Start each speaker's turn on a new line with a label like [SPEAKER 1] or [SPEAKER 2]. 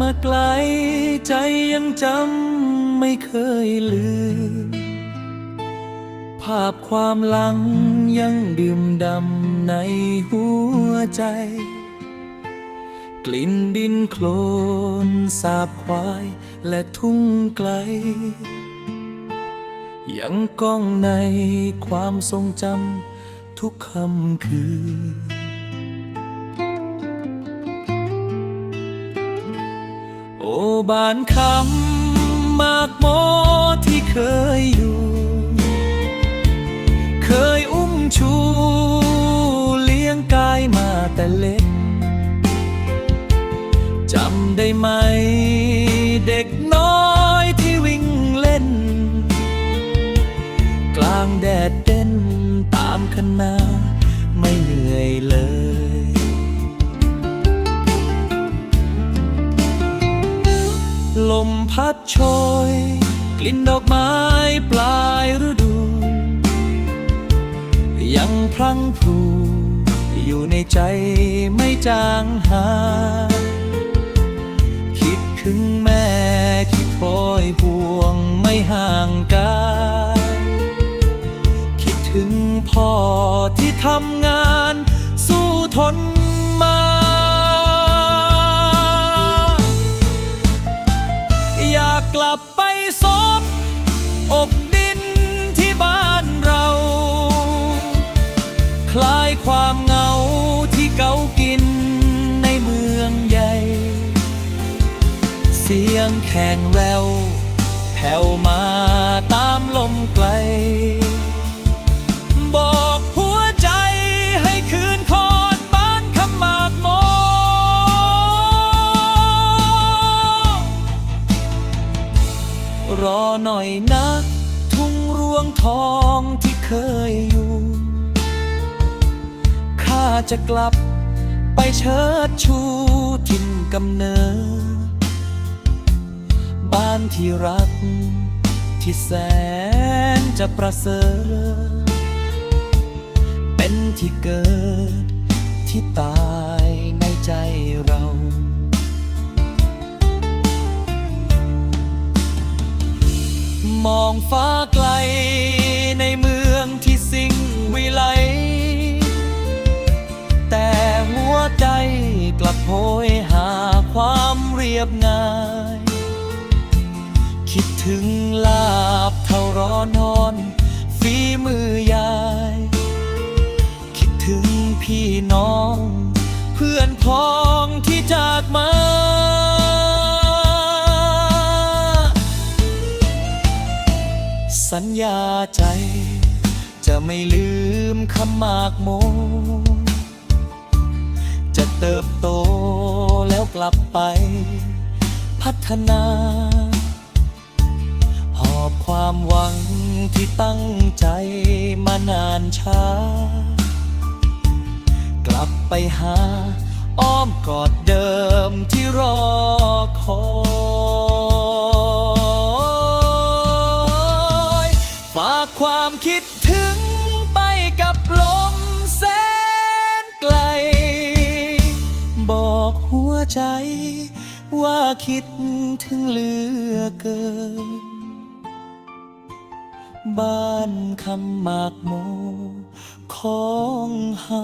[SPEAKER 1] มาไกลใจยังจำไม่เคยลืม ภาพความหลังยังดื่มดำในหัวใจ กลิ่นดินโคลนสาบควายและทุ่งไกล ยังก้องในความทรงจำทุกคำคืน บานคำมากโมที่เคยอยู่ เคยอุ้มชู ลมพัดโชย กลิ่นดอกไม้ปลายฤดู ยังพลังพรูอยู่ในใจไม่จางหาย คิดถึงแม่ที่คอยห่วงไม่ห่างกายคิดถึงพ่อที่ทำงาน สู้ทน กลับไปซบอกดินที่บ้านเรา คลายความเหงาที่เกากินในเมืองใหญ่ เสียงแข่งแววแผ่วมา หน่อยนะ ทุ่งรวงทองที่เคยอยู่ ข้าจะกลับไปเชิดชูทินกำเนิด บ้านที่รัก ที่แสนจะประเสริฐ เป็นที่เกิดที่ตาย มองฟ้าไกล ในเมืองที่สิ่งวิไล แต่หัวใจกลับโหยหาความเรียบง่าย คิดถึงลาบเท่าร้อนนอน ใจ จะไม่ลืมคำมากโม จะเติบโตแล้วกลับไป พัฒนา หอบความหวังที่ตั้งใจมานานช้า กลับไปหาอ้อมกอดเดิมที่รอคอยากความคิดถึงไปกับลมแสนไกล บอกหัวใจ ว่าคิดถึงเหลือเกิน บ้านคำหมากโมของเฮา